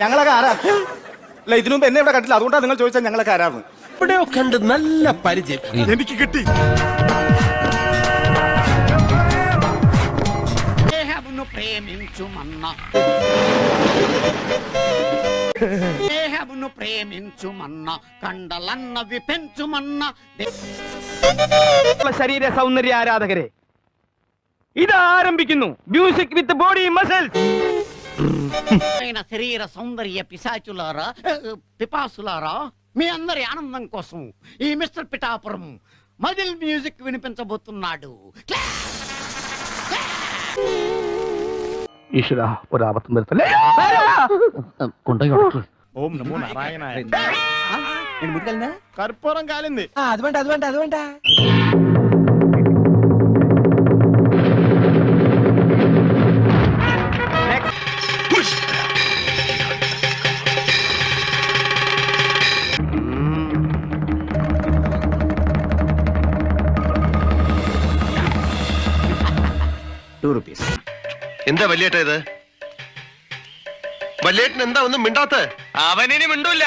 ഞങ്ങളൊക്കെ ആരാ അല്ല ഇതിനു മുമ്പ് എന്നെ ഇവിടെ കണ്ടില്ല അതുകൊണ്ടാണ് നിങ്ങൾ ചോദിച്ചാൽ ഞങ്ങളൊക്കെ ആരാന്ന് എവിടെയോ കണ്ട് നല്ല പരിചയം എനിക്ക് കിട്ടി దేహమును ప్రేమించుమన్న దేహమును ప్రేమించుమన్న కండలన్నవి పెంచుమన్న ശരീര സൗന്ദര്യ ആരാധകരെ ഇത് ആരംഭിക്കുന്നു മ്യൂസിക് വിത്ത് ബോഡി മസിൽസ് ఆయన శరీర సౌందర్య పిశాచులారా పిపాసులారా? మీ అందరి ఆనందం కోసం ఈ మిస్టర్ పిఠాపురం మజిల్ మ్యూజిక్ వినిపించబోతున్నాడు. కర్పూరం కాలింది. అదివంట అదివంట అదివంట ടു റുപ്പീസ് എന്താ വല്യേട്ട ഇത്? വല്യേട്ടൻ എന്താ ഒന്നും മിണ്ടാത്ത? അവനിനി മിണ്ടൂല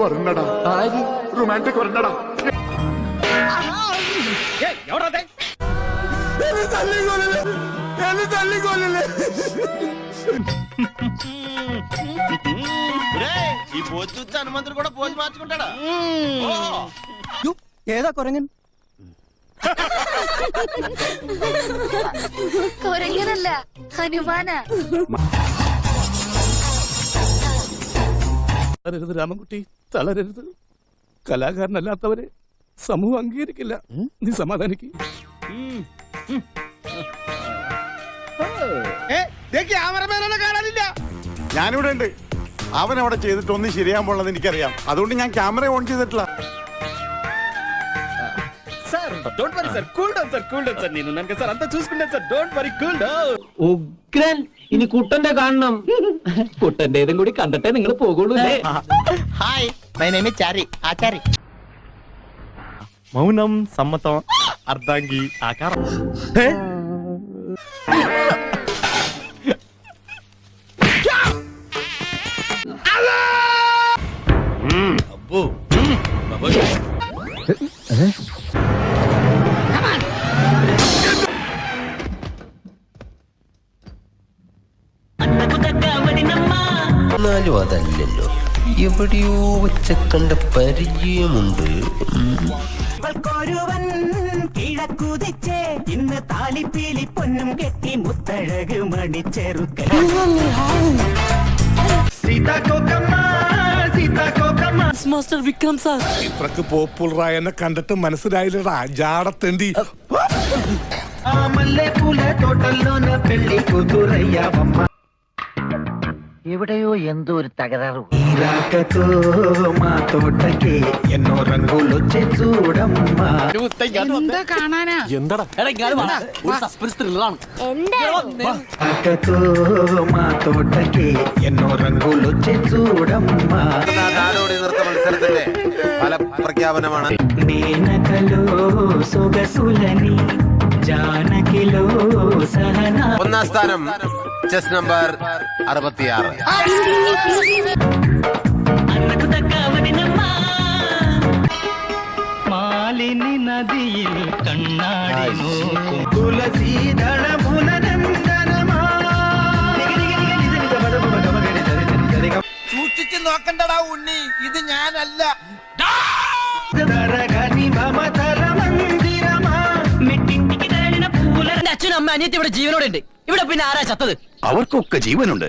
വരണ്ടടാ റൊമാന്റിക് വരണ്ടടാ തല്ലിക്കൊല്ലേ തല്ലിക്കൊല്ലേ ఈ పోతు കൊരങ്ങനല്ല ഹനുമാന. തളരരുത് രാമൻകുട്ടി തളരരുത്. കലാകാരനല്ലാത്തവരെ സമൂഹം അംഗീകരിക്കില്ല. നീ സമാധാനിക്ക്. ഏ, കാണാനില്ല. ഞാനിവിടെ ഉണ്ട് അവൻ അവിടെ ചെയ്തിട്ട് ഒന്നും ശരിയാൻ പോണത് എനിക്കറിയാം. അതുകൊണ്ട് ഞാൻ ക്യാമറ ഓൺ ചെയ്തിട്ടില്ല. ഉഗ്രൻ ഇനി കുട്ടന്റെ കാണണം. കുട്ടന്റേതും കൂടി കണ്ടിട്ടേ നിങ്ങൾ പോകുള്ളൂ ഹായ് മൈ നെയിം ഇസ് ചാരി ആചാരി മൗനം സമ്മതം അർദ്ധാംഗി ആകാരം. എന്നാലും അതല്ലല്ലോ. എവിടെയോ വെച്ച കണ്ട പരിചയമുണ്ട്. ഉം. ഇവൾക്കൊരുവൻ കിഴക്കുതിച്ചേ ഇന്ന് താലിപ്പീലി പൊന്നും കെട്ടി മുത്തഴക് മണിച്ചെറുക്കൽ ഇത്രക്ക് പോപ്പുലറായ എന്നെ കണ്ടിട്ട് മനസ്സിലായില്ലടാ. ജാടത്തേണ്ടി. എവിടെയോ എന്തോ ഒരു തകരാറ് ఈరాకతో మా తోటకి ఎన్నో రంగులొచ్చే చూడమ్మా రాకతో మా తోటకి ఎన్నో రంగులొచ్చే చూడమ్మా നാടോടി നൃത്ത മത്സരത്തിന്റെ ഫലപ്രഖ്യാപനമാണ് మేనకలో సొగసులని జానకిలో సహనా ഒന്നാം സ്ഥാനം ചെസ് നമ്പർ അറുപത്തിയാറ് നദിയിൽ കണ്ണാടി നോക്കും. സൂക്ഷിച്ചു നോക്കണ്ടടാ ഉണ്ണി ഇത് ഞാനല്ല. അച്ഛനും അമ്മ അനിയത്തി ഇവിടെ ജീവനോടെ ഉണ്ട് ഇവിടെ പിന്നെ ആരാ ചത്തത്? അവർക്കൊക്കെ ജീവനുണ്ട്.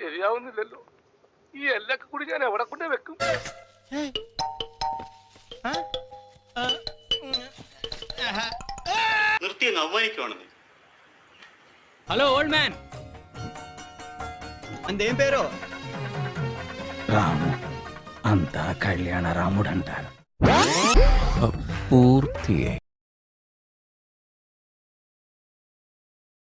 ശരിയാവുന്നില്ലല്ലോ ഈ എല്ലൊക്കെ കൂടി ഞാൻ എവിടെ കൊണ്ട് വെക്കും നിർത്തി അങ്ങ് അവമാനിക്കുവാണെന്ന് హలో ఓల్డ్ మ్యాన్ అందేం పేరు రాము అంతా కళ్యాణ రాముడంటారు పూర్తి